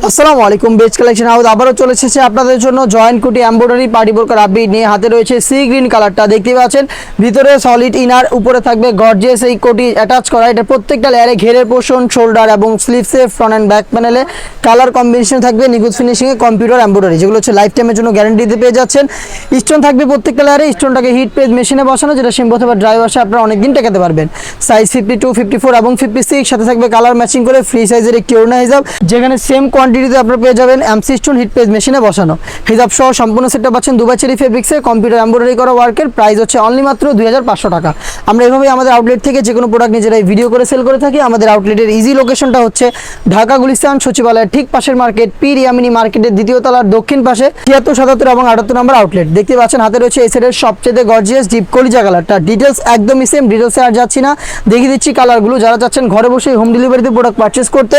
আসসালামু আলাইকুম, base collection house আবারও চলে এসেছে আপনাদের জন্য জয়েন্ট কুটি এমব্রয়ডারি পার্টি বোরকার আপডেট নিয়ে। হাতে রয়েছে সি গ্রিন কালারটা দেখতে পাচ্ছেন? ভিতরে সলিড ইনার, উপরে থাকবে গর্জিয়াস এই কোটি অ্যাটাচ করা। এটা প্রত্যেকটা লেয়ারে ঘেরের পোর্শন শোল্ডার এবং স্লিভসে ফ্রন্ট অ্যান্ড ব্যাক প্যানেলে কালার কম্বিনেশন থাকবে, নিখুঁত ফিনিশিংয়ে কম্পিউটার এমব্রয়ডারি যেগুলো হচ্ছে লাইফ টাইমের জন্য গ্যারান্টি দিতে পেয়ে যাচ্ছেন। স্টোন থাকবে প্রত্যেকটা লেয়ারে স্টোনটাকে হিট পেজ মেশিনে বসানো, যেটা সিম্পল অথবা ড্রাই ওয়াশে আপনারা অনেকদিন টেকাতে পারবেন। Size fifty two fifty four এবং ফিফটি সিক্স সাথে থাকবে কালার ম্যাচিং করে ফ্রি সাইজের একটি ওড়না হিসাব যেখানে সেম কোয়ান্টিটিতে আপনারা পেয়ে যাবেন এমসি স্টোন হিট পেজ মেশিনে বসানো। হিসাব সহ সম্পূর্ণ সেটটা পাচ্ছেন দুবাই চেরি ফেব্রিক্সে কম্পিউটার এমব্রয়ডারি করা ওয়ার্কের প্রাইস হচ্ছে অনলি মাত্র দুই টাকা। আমরা এভাবেই আমাদের আউটলেট থেকে যে কোনো প্রোডাক্ট নিজেরাই ভিডিও করে সেল করে থাকি। আমাদের আউটলেটের ইজি লোকেশনটা হচ্ছে ঢাকা, গুলিস্তান, সচিবালয়ের ঠিক পাশের মার্কেট পি রিয়ামিনি মার্কেটের দ্বিতীয় তলার দক্ষিণ পাশে তিয়াত্তর, সাতাত্তর এবং আটাত্তর নম্বর আউটলেট দেখতে পাচ্ছেন হাতে রয়েছে এই সেটের সবচেয়ে গর্জিয়াস ডিপ কলিজা কালারটা ডিটেলস একদমই সেম ডিটেলসে আর যাচ্ছি না। দেখিয়ে দিচ্ছি কালারগুলো যারা চাচ্ছেন ঘরে বসে হোম ডেলিভারিতে প্রোডাক্ট পারচেস করতে,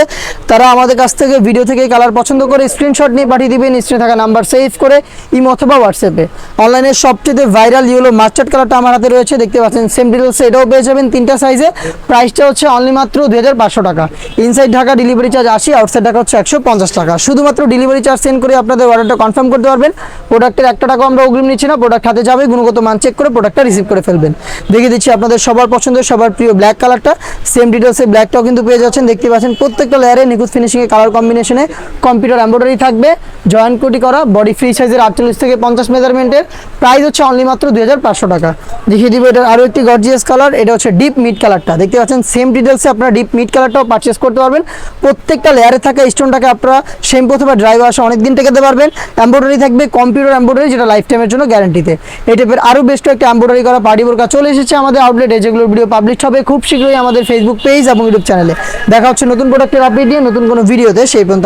তারা আমাদের কাছ থেকে ভিডিও কালার পছন্দ করে স্ক্রিনশট নিয়ে পাঠিয়ে দিবেন স্ক্রিনে থাকা নাম্বার সেভ করে ইমো অথবা হোয়াটসঅ্যাপে অনলাইনে সবচেয়ে ভাইরাল ইয়েলো মাস্টার্ড কালারটা আমার হাতে রয়েছে, দেখতে পাচ্ছেন সেম ডিটেলসে এটাও পেয়ে যাবেন তিনটা সাইজে প্রাইসটা হচ্ছে অনলি মাত্র দু হাজার পাঁচশো টাকা। ইনসাইড ঢাকা ডেলিভারি চার্জ আশি আউটসাইড ঢাকা হচ্ছে একশো পঞ্চাশ টাকা। শুধুমাত্র ডেলিভারি চার্জ সেন্ড করে আপনাদের অর্ডারটা কনফার্ম করতে পারবেন। প্রোডাক্টের একটা টাকা আমরা অগ্রিম নিচ্ছি না প্রোডাক্ট হাতে যাবে, গুণগত মান চেক করে প্রোডাক্টটা রিসিভ করে ফেলবেন। দেখে দিচ্ছি আপনাদের সবার পছন্দের সবার প্রিয় ব্ল্যাক কালারটা সেম ডিটেলসে ব্ল্যাকটাও কিন্তু পেয়ে যাচ্ছেন, দেখতে পাচ্ছেন প্রত্যেকটা লেয়ারে নিখুঁত ফিনিশিংয়ে কালার কম্বিনেশনে কম্পিউটার এমব্রয়ডারি থাকবে। জয়েন্ট কুটি করা বডি ফ্রি সাইজের আটচল্লিশ থেকে পঞ্চাশ মেজারমেন্টের প্রাইস হচ্ছে অনলি মাত্র দুই টাকা। দেখিয়ে দিব এটার আরও একটি গর্জিয়াস কালার এটা হচ্ছে ডিপ মিড কালারটা দেখতে পাচ্ছেন সেম ডিটেলসে আপনারা ডিপ মিড কালারটাও পারচেস করতে পারবেন। প্রত্যেকটা লেয়ারে থাকা স্টোনটাকে আপনারা শ্যাম্পু অথবা ড্রাই অনেক দিন টেকাতে পারবেন। এমব্রয়ডারি থাকবে কম্পিউটার এমব্রয়ডারি যেটা লাইফ টাইমের জন্য গ্যারান্টিতে এই টাইপের আরও বেস্ট একটা এমব্রয়ডারি করা পার্টি বোরকা চলে এসেছে আমাদের আউটলেটে যেগুলোর ভিডিও পাবলিশ হবে খুব শীঘ্রই আমাদের ফেসবুক পেজ এবং ইউটিউব চ্যানেলে দেখা হচ্ছে নতুন প্রোডাক্টের আপডেট নিয়ে নতুন কোনো ভিডিওতে সেই পর্যন্ত